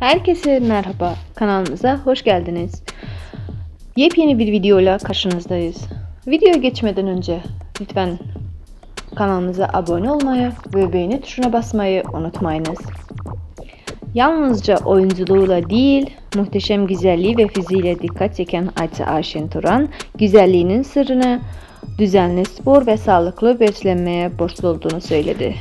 Herkese merhaba. Kanalımıza hoş geldiniz. Yepyeni bir videoyla karşınızdayız. Videoya geçmeden önce lütfen kanalımıza abone olmayı ve beğeni tuşuna basmayı unutmayınız. Yalnızca oyunculuğuyla değil, muhteşem güzelliği ve fiziğiyle dikkat çeken Ayça Ayşen Turan, güzelliğinin sırrını düzenli spor ve sağlıklı beslenmeye borçlu olduğunu söyledi.